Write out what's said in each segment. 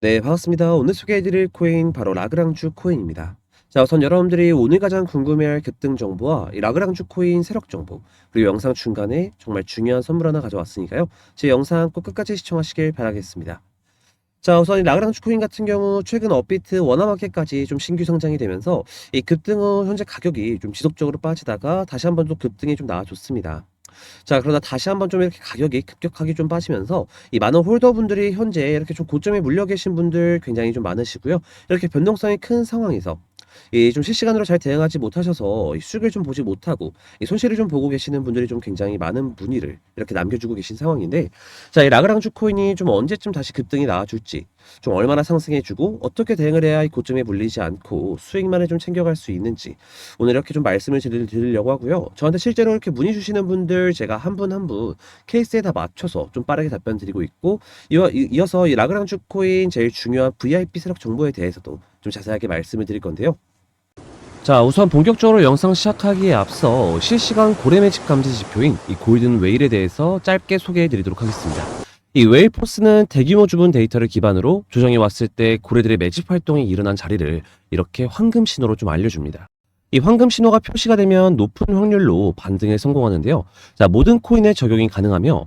네, 반갑습니다. 오늘 소개해드릴 코인 바로 라그랑주 코인입니다. 자, 우선 여러분들이 오늘 가장 궁금해할 급등 정보와 이 라그랑주 코인 세력 정보 그리고 영상 중간에 정말 중요한 선물 하나 가져왔으니까요. 제 영상 꼭 끝까지 시청하시길 바라겠습니다. 자, 우선 이 라그랑주 코인 같은 경우 최근 업비트 원화마켓까지 좀 신규 성장이 되면서 이 급등 후 현재 가격이 좀 지속적으로 빠지다가 다시 한번 또 급등이 좀 나와줬습니다. 자, 그러나 다시 한번 좀 이렇게 가격이 급격하게 좀 빠지면서 이 많은 홀더분들이 현재 이렇게 좀 고점에 물려 계신 분들 굉장히 좀 많으시고요. 이렇게 변동성이 큰 상황에서 이 좀 실시간으로 잘 대응하지 못하셔서 이 수익을 좀 보지 못하고 이 손실을 좀 보고 계시는 분들이 좀 굉장히 많은 문의를 이렇게 남겨주고 계신 상황인데 자, 이 라그랑주 코인이 좀 언제쯤 다시 급등이 나와줄지 좀 얼마나 상승해주고 어떻게 대응을 해야 이 고점에 물리지 않고 수익만을 좀 챙겨갈 수 있는지 오늘 이렇게 좀 말씀을 드리- 드리려고 하고요. 저한테 실제로 이렇게 문의 주시는 분들 제가 한 분 한 분 케이스에 다 맞춰서 좀 빠르게 답변 드리고 있고 이어, 이- 이어서 이 라그랑주 코인 제일 중요한 VIP 세력 정보에 대해서도 좀 자세하게 말씀을 드릴 건데요. 자, 우선 본격적으로 영상 시작하기에 앞서 실시간 고래 매직 감지 지표인 이 골든 웨일에 대해서 짧게 소개해 드리도록 하겠습니다. 이 웨일 포스는 대규모 주문 데이터를 기반으로 조정이 왔을 때 고래들의 매집 활동이 일어난 자리를 이렇게 황금 신호로 좀 알려줍니다. 이 황금 신호가 표시가 되면 높은 확률로 반등에 성공하는데요. 자, 모든 코인에 적용이 가능하며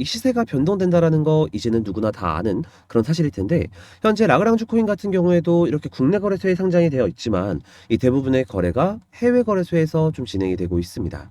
이 시세가 변동된다라는 거 이제는 누구나 다 아는 그런 사실일 텐데 현재 라그랑주 코인 같은 경우에도 이렇게 국내 거래소에 상장이 되어 있지만 이 대부분의 거래가 해외 거래소에서 좀 진행이 되고 있습니다.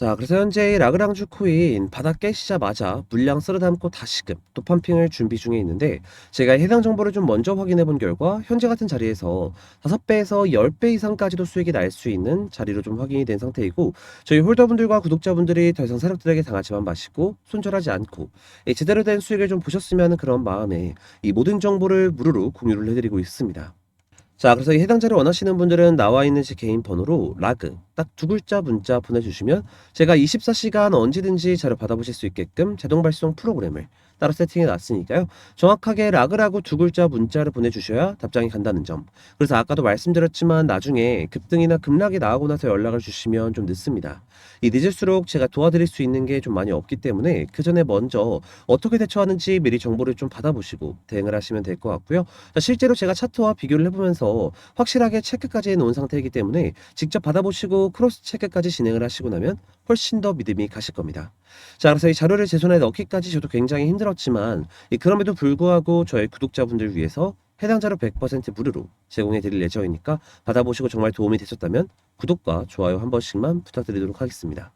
자, 그래서 현재 이 라그랑주 코인 바닥 깨시자마자 물량 쓸어 담고 다시금 또 펌핑을 준비 중에 있는데 제가 해당 정보를 좀 먼저 확인해 본 결과 현재 같은 자리에서 5배에서 10배 이상까지도 수익이 날 수 있는 자리로 좀 확인이 된 상태이고 저희 홀더분들과 구독자분들이 더 이상 세력들에게 당하지만 마시고 손절하지 않고 이 제대로 된 수익을 좀 보셨으면 하는 그런 마음에 이 모든 정보를 무료로 공유를 해드리고 있습니다. 자, 그래서 이 해당 자료 원하시는 분들은 나와 있는 제 개인 번호로 라그 딱 두 글자 문자 보내주시면 제가 24시간 언제든지 자료 받아보실 수 있게끔 자동 발송 프로그램을 따로 세팅해 놨으니까요. 정확하게 라그라고 두 글자 문자를 보내주셔야 답장이 간다는 점. 그래서 아까도 말씀드렸지만 나중에 급등이나 급락이 나오고 나서 연락을 주시면 좀 늦습니다. 이 늦을수록 제가 도와드릴 수 있는 게 좀 많이 없기 때문에 그 전에 먼저 어떻게 대처하는지 미리 정보를 좀 받아보시고 대응을 하시면 될 것 같고요. 자, 실제로 제가 차트와 비교를 해보면서 확실하게 체크까지 해놓은 상태이기 때문에 직접 받아보시고 크로스 체크까지 진행을 하시고 나면 훨씬 더 믿음이 가실 겁니다. 자, 그래서 이 자료를 제 손에 넣기까지 저도 굉장히 힘들었지만 이 그럼에도 불구하고 저희 구독자분들 위해서 해당 자료 100% 무료로 제공해 드릴 예정이니까 받아보시고 정말 도움이 되셨다면 구독과 좋아요 한 번씩만 부탁드리도록 하겠습니다.